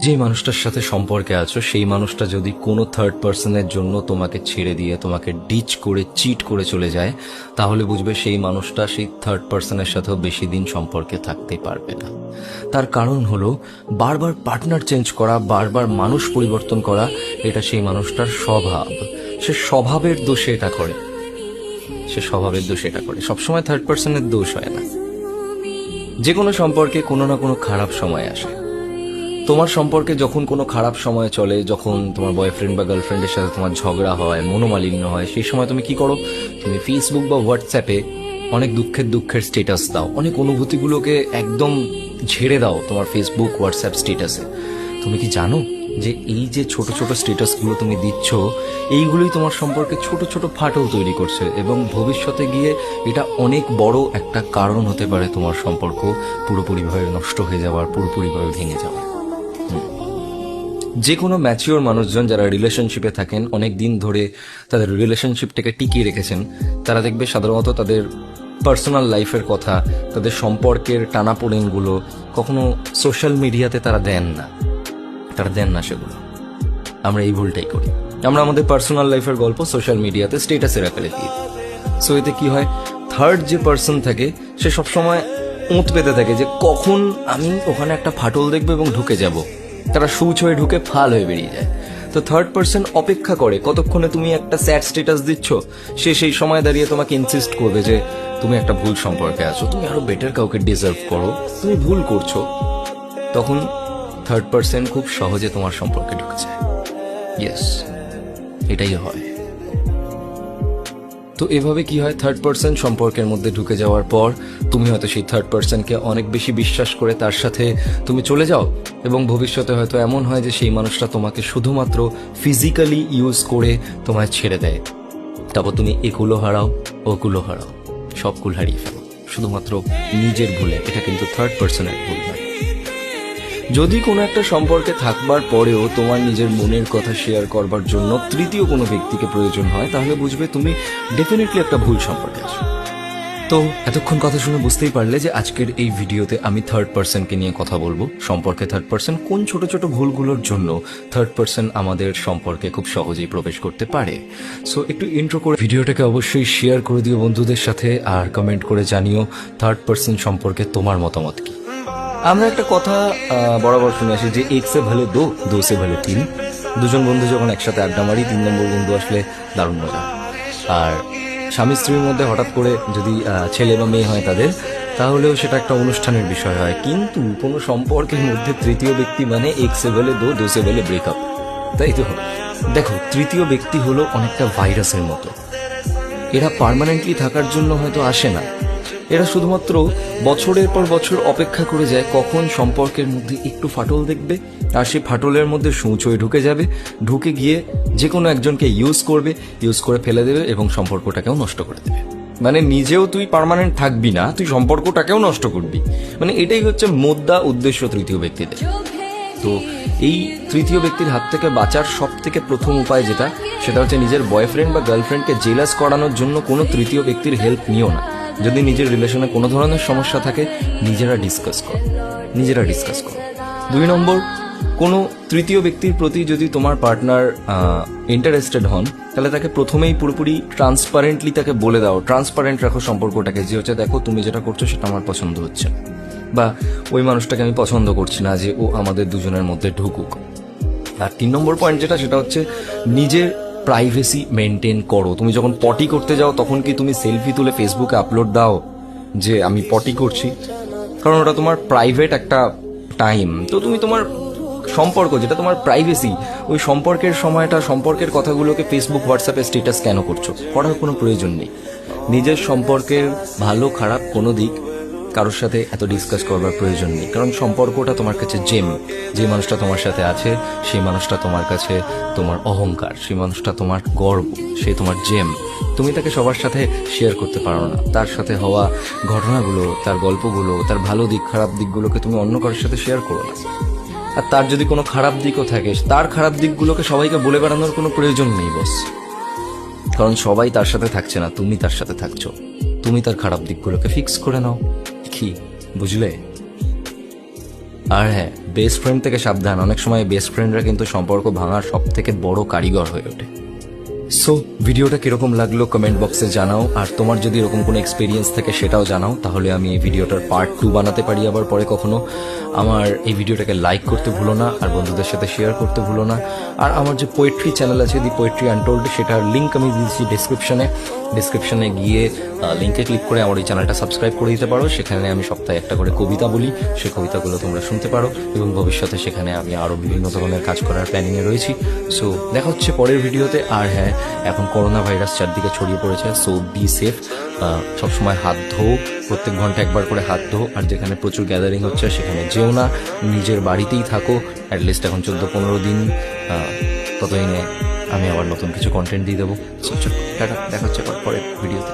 যে মানুষটার সাথে সম্পর্কে আছো, সেই মানুষটা যদি কোনো থার্ড পার্সনের জন্য তোমাকে ছেড়ে দিয়ে, তোমাকে ডিচ করে চিট করে চলে যায়, তাহলে বুঝবে সেই মানুষটা সেই থার্ড পার্সনের সাথেও বেশি দিন সম্পর্কে থাকতে পারবে না। তার কারণ হলো, বারবার পার্টনার চেঞ্জ করা, বারবার মানুষ পরিবর্তন করা, এটা সেই মানুষটার স্বভাব। সে স্বভাবের দোষে এটা করে। সে স্বভাবের দোষে এটা করে। সবসময় থার্ড পার্সনের দোষ হয় না। যে কোনো সম্পর্কে কোনো না কোনো খারাপ সময় আসে। তোমার সম্পর্কে যখন কোনো খারাপ সময় চলে, যখন তোমার বয়ফ্রেন্ড বা গার্লফ্রেন্ডের সাথে তোমার ঝগড়া হয়, মনোমালিন্য হয়, সেই সময় তুমি কি করো? তুমি ফেসবুক বা হোয়াটসঅ্যাপে অনেক দুঃখের দুঃখের স্টেটাস দাও। অনেক অনুভূতিগুলোকে একদম ঝেড়ে দাও তোমার ফেসবুক হোয়াটসঅ্যাপ স্টেটাসে তুমি কি জানো যে এই যে ছোট ছোট স্টেটাসগুলো তুমি দিচ্ছ, এইগুলোই তোমার সম্পর্কে ছোট ছোট ফাটল তৈরি করছে এবং ভবিষ্যতে গিয়ে এটা অনেক বড় একটা কারণ হতে পারে তোমার সম্পর্ক পুরোপুরিভাবে নষ্ট হয়ে যাওয়ার পুরোপুরিভাবে ভেঙে যাওয়ার। যে কোনো ম্যাচিওর মানুষজন যারা রিলেশনশিপে থাকেন, অনেক দিন ধরে তাদের রিলেশনশিপটাকে টিকিয়ে রেখেছেন, তারা দেখবে সাধারণত তাদের পার্সোনাল লাইফের কথা, তাদের সম্পর্কের টানাপোড়েনগুলো কখনো সোশ্যাল মিডিয়াতে তারা দেন না। তারা দেন না সেগুলো। আমরা এই ভুলটাই করি। আমরা আমাদের পার্সোনাল লাইফের গল্প সোশ্যাল মিডিয়াতে স্টেটাসের আকারে দিই। সো এতে কি হয়? থার্ড যে পার্সন থাকে, সে সবসময় ওঁত পেতে থাকে যে কখন আমি ওখানে একটা ফাটল দেখব এবং ঢুকে যাব। তারা সুচ হয়ে ঢুকে ফাল হয়ে বেরিয়ে যায়। তো থার্ড পার্সন অপেক্ষা করে, কতক্ষণে তুমি একটা স্যাড স্টেটাস দিচ্ছ? সে সেই সময় দাঁড়িয়ে তোমাকে ইনসিস্ট করবে যে, তুমি একটা ভুল সম্পর্কে আছো, তুমি আরও বেটার কাউকে ডিজার্ভ করো, তুমি ভুল করছ। তখন থার্ড পার্সন খুব সহজে তোমার সম্পর্কে ঢুকে যায়। ইয়েস এটাই হয়। তো এভাবে কি হয়? থার্ড পার্সন সম্পর্কের মধ্যে ঢুকে যাওয়ার পর তুমি হয়তো সেই থার্ড পার্সনকে অনেক বেশি বিশ্বাস করে তার সাথে তুমি চলে যাও এবং ভবিষ্যতে হয়তো এমন হয় যে সেই মানুষটা তোমাকে শুধুমাত্র ফিজিক্যালি ইউজ করে তোমায় ছেড়ে দেয়। তারপর তুমি এগুলো হারাও, ওগুলো হারাও, সবগুলো হারিয়ে ফেলো। শুধুমাত্র নিজের ভুলে, এটা কিন্তু থার্ড পার্সনের ভুল নয়। যদি কোনো একটা সম্পর্কে থাকবার পরেও তোমার নিজের মনের কথা শেয়ার করবার জন্য তৃতীয় কোনো ব্যক্তিকে প্রয়োজন হয়, তাহলে বুঝবে তুমি ডেফিনেটলি একটা ভুল সম্পর্কে আছো। তো এতক্ষণ কথা শুনে বুঝতেই পারলে যে আজকের এই ভিডিওতে আমি থার্ড পার্সনকে নিয়ে কথা বলব। সম্পর্কে থার্ড পার্সন কোন ছোট ছোট ভুলগুলোর জন্য থার্ড পার্সন আমাদের সম্পর্কে খুব সহজেই প্রবেশ করতে পারে। সো একটু ইন্ট্রো করে ভিডিওটাকে অবশ্যই শেয়ার করে দিও বন্ধুদের সাথে, আর কমেন্ট করে জানিও থার্ড পার্সন সম্পর্কে তোমার মতামত কি। আমরা একটা কথা বরাবর শুনে আসি যে এক সে ভালো দো দো সে ভালো তিন। দুজন বন্ধু যখন একসাথে আড্ডা মারি, তিন নম্বর বন্ধু আসলে দারুণ মজা। আর স্বামী স্ত্রীর মধ্যে হঠাৎ করে যদি ছেলে বা মেয়ে হয় তাদের, তাহলেও সেটা একটা অনুষ্ঠানের বিষয় হয়। কিন্তু কোনো সম্পর্কের মধ্যে তৃতীয় ব্যক্তি মানে এক সে ভালো দো দো সে ভালো ব্রেকআপ তাই তো? দেখো, তৃতীয় ব্যক্তি হলো অনেকটা ভাইরাসের মতো। এরা পার্মানেন্টলি থাকার জন্য হয়তো আসে না। এরা শুধুমাত্র বছরের পর বছর অপেক্ষা করে যায় কখন সম্পর্কের মধ্যে একটু ফাটল দেখবে, আর সেই ফাটলের মধ্যে সূচ ঢুকে যাবে, ঢুকে গিয়ে যে কোনো একজনকে ইউজ করবে ইউজ করে ফেলে দেবে এবং সম্পর্কটাকেও নষ্ট করে দেবে। মানে নিজেও তুই পার্মানেন্ট থাকবি না, তুই সম্পর্কটাকেও নষ্ট করবি। মানে এটাই হচ্ছে মোদ্দা উদ্দেশ্য তৃতীয় ব্যক্তিদের। তো এই তৃতীয় ব্যক্তির হাত থেকে বাঁচার সব থেকে প্রথম উপায় যেটা, সেটা হচ্ছে নিজের বয়ফ্রেন্ড বা গার্লফ্রেন্ডকে জেলাস করানোর জন্য কোনো তৃতীয় ব্যক্তির হেল্প নিও না। যদি নিজের রিলেশনে কোনো ধরনের সমস্যা থাকে, নিজেরা ডিসকাস করো। নিজেরা ডিসকাস করো। দুই নম্বর, কোনো তৃতীয় ব্যক্তির প্রতি যদি তোমার পার্টনার ইন্টারেস্টেড হন, তাহলে তাকে প্রথমেই পুরোপুরি ট্রান্সপারেন্টলি তাকে বলে দাও। ট্রান্সপারেন্ট রাখো সম্পর্কটাকে। যে হচ্ছে, দেখো, তুমি যেটা করছ, সেটা আমার পছন্দ হচ্ছে বা, ওই মানুষটাকে আমি পছন্দ করছি না যে ও আমাদের দুজনের মধ্যে ঢুকুক। আর তিন নম্বর পয়েন্ট যেটা, সেটা হচ্ছে, নিজের প্রাইভেসি মেনটেন করো। তুমি যখন পটি করতে যাও, তখন কি তুমি সেলফি তুলে ফেসবুকে আপলোড দাও যে আমি পটি করছি? কারণ ওটা তোমার প্রাইভেট একটা টাইম তো তুমি তোমার সম্পর্ক, যেটা তোমার প্রাইভেসি ওই সম্পর্কের সময়টা, সম্পর্কের কথাগুলোকে ফেসবুক হোয়াটসঅ্যাপে স্ট্যাটাস কেন করছ? করার কোনো প্রয়োজন নেই। নিজের সম্পর্কের ভালো, খারাপ কোনো দিক কারোর সাথে এত ডিসকাস করবার প্রয়োজন নেই। কারণ সম্পর্কটা তোমার কাছে জেম যে মানুষটা তোমার সাথে আছে, সেই মানুষটা তোমার কাছে তোমার অহংকার, সেই মানুষটা তোমার গর্ব, সে তোমার জেম তুমি তাকে সবার সাথে শেয়ার করতে পারো না। তার সাথে হওয়া ঘটনাগুলো, তার গল্পগুলো, তার ভালো দিক, খারাপ দিকগুলোকে তুমি অন্য কারোর সাথে শেয়ার করো না। আর তার যদি কোনো খারাপ দিকও থাকে, তার খারাপ দিকগুলোকে সবাইকে বলে বেড়ানোর কোনো প্রয়োজন নেই বস কারণ সবাই তার সাথে থাকছে না, তুমি তার সাথে থাকছো। তুমি তার খারাপ দিকগুলোকে ফিক্স করে নাও। কি বুঝলে? আর হ্যাঁ বেস্ট ফ্রেন্ড থেকে সাবধান। অনেক সময় বেস্ট ফ্রেন্ডরা কিন্তু সম্পর্ক ভাঙার সব থেকে বড় কারিগর হয়ে ওঠে। সো ভিডিওটা কীরকম লাগল কমেন্ট বক্সে জানাও। আর তোমার যদি এরকম কোনো এক্সপিরিয়েন্স থাকে সেটাও জানাও। তাহলে আমি এই ভিডিওটার পার্ট টু বানাতে পারি আবার পরে কখনো। আমার এই ভিডিওটাকে লাইক করতে ভুলো না, আর বন্ধুদের সাথে শেয়ার করতে ভুলো না। আর আমার যে পোয়েট্রি চ্যানেল আছে দি পোয়েট্রি আনটোল্ড সেটার লিঙ্ক আমি দিয়েছি ডিসক্রিপশনে ডিসক্রিপশনে গিয়ে লিঙ্কে ক্লিক করে আমার এই চ্যানেলটা সাবস্ক্রাইব করে দিতে পারো। সেখানে আমি সপ্তাহে একটা করে কবিতা বলি। সেই কবিতাগুলো তোমরা শুনতে পারো। এবং ভবিষ্যতে সেখানে আমি আরও বিভিন্ন ধরনের কাজ করার প্ল্যানিংয়ে রয়েছি। সো দেখা হচ্ছে পরের ভিডিওতে আর হ্যাঁ এখন করোনা ভাইরাস চারদিকে ছড়িয়ে পড়েছে সো বি সেফ সবসময় হাত ধো প্রত্যেক ঘণ্টা একবার করে হাত ধো আর যেখানে প্রচুর গ্যাদারিং হচ্ছে সেখানে যেও না, নিজের বাড়িতেই থাকো অ্যাটলিস্ট এখন চোদ্দ পনেরো দিন ততদিনে আমি আবার নতুন কিছু কন্টেন্ট দিয়ে দেবো। টাটা, দেখা হচ্ছে পরের ভিডিওতে